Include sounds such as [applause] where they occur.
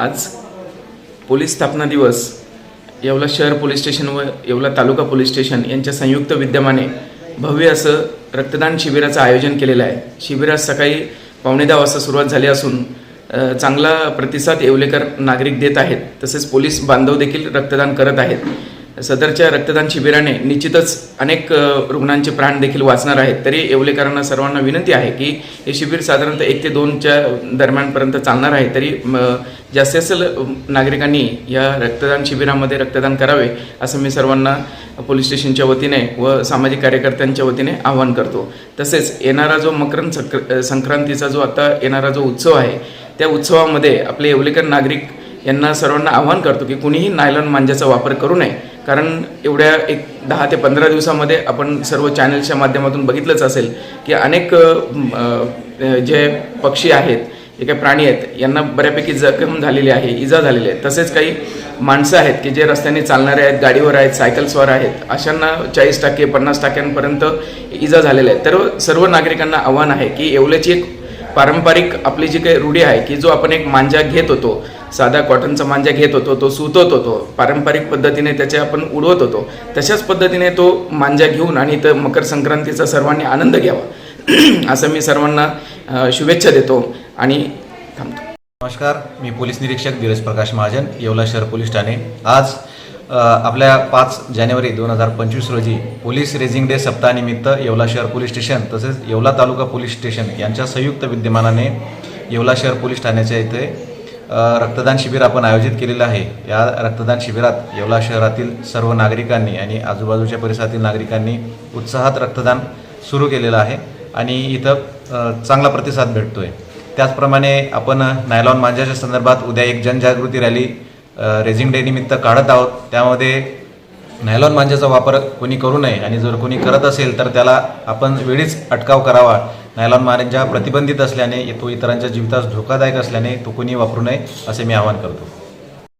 आज पोलीस स्थापना दिवस. येवला शहर पोलीस स्टेशन व येवला तालुका पोलीस स्टेशन यांच्या संयुक्त विद्यमाने भव्य असं रक्तदान शिबिराचं आयोजन केलेलं आहे. शिबिरात सकाळी पावणे दहा वाजता सुरुवात झाली असून चांगला प्रतिसाद येवलेकर नागरिक देत आहेत. तसेच पोलीस बांधव देखील रक्तदान करत आहेत. सदरच्या रक्तदान शिबिराने निश्चितच अनेक रुग्णांचे प्राण देखील वाचणार आहेत. तरी येवलेकरांना सर्वांना विनंती आहे की हे शिबिर साधारणतः एक ते दोनच्या दरम्यानपर्यंत चालणार आहे. तरी जास्तीत जास्त नागरिकांनी या रक्तदान शिबिरामध्ये रक्तदान करावे असं मी सर्वांना पोलीस स्टेशनच्या वतीने व सामाजिक कार्यकर्त्यांच्या वतीने आवाहन करतो. तसेच येणारा जो मकर संक्र संक्रांतीचा जो आता येणारा जो उत्सव आहे त्या उत्सवामध्ये आपले येवलेकर नागरिक यांना सर्वांना आवाहन करतो की कुणीही नायलॉन मांजाचा वापर करू नये. कारण एवढ्या एक दहा ते पंधरा दिवसामध्ये आपण सर्व चॅनल्सच्या माध्यमातून बघितलंच असेल की अनेक जे पक्षी आहेत जे काही प्राणी आहेत यांना बऱ्यापैकी जखम झालेली आहे इजा झालेली आहे. तसेच काही माणसं आहेत की जे रस्त्याने चालणारे आहेत गाडीवर आहेत सायकल्सवर आहेत अशांना चाळीस टक्के पन्नास टक्क्यांपर्यंत इजा झालेल्या आहेत तर सर्व नागरिकांना आव्हान आहे की येवल्याची एक पारंपरिक आपली जी काही रूढी आहे की जो आपण एक मांजा घेत होतो साधा कॉटनचा मांजा घेत होतो तो सुतत होतो. पारंपरिक पद्धतीने त्याचे आपण उडवत होतो. तशाच पद्धतीने तो मांजा घेऊन आणि तर मकर संक्रांतीचा सर्वांनी आनंद घ्यावा. [clears throat] असं मी सर्वांना शुभेच्छा देतो आणि थांबतो. नमस्कार मी पोलीस निरीक्षक धीरज प्रकाश महाजन येवला शहर पोलीस ठाणे. आज आपल्या पाच जानेवारी दोन हजार पंचवीस रोजी पोलीस रेझिंग डे सप्ताहानिमित्त येवला शहर पोलीस स्टेशन तसेच येवला तालुका पोलीस स्टेशन यांच्या संयुक्त विद्यमानाने येवला शहर पोलीस ठाण्याच्या इथे रक्तदान शिबिर आपण आयोजित केलेलं आहे. या रक्तदान शिबिरात येवला शहरातील सर्व नागरिकांनी आणि आजूबाजूच्या परिसरातील नागरिकांनी उत्साहात रक्तदान सुरू केलेलं आहे आणि इथं चांगला प्रतिसाद भेटतो आहे त्याचप्रमाणे आपण नायलॉन मांजाच्या संदर्भात उद्या एक जनजागृती रॅली रेझिंग डे निमित्त काढत आहोत. त्यामध्ये नायलॉन मांजाचा वापर कोणी करू नये आणि जर कोणी करत असेल तर त्याला आपण वेळीच अटकाव करावा. नायलॉन मांजा प्रतिबंधित असल्याने तो इतरांच्या जीवितास धोकादायक असल्याने तो कोणी वापरू नये असे मी आवाहन करतो.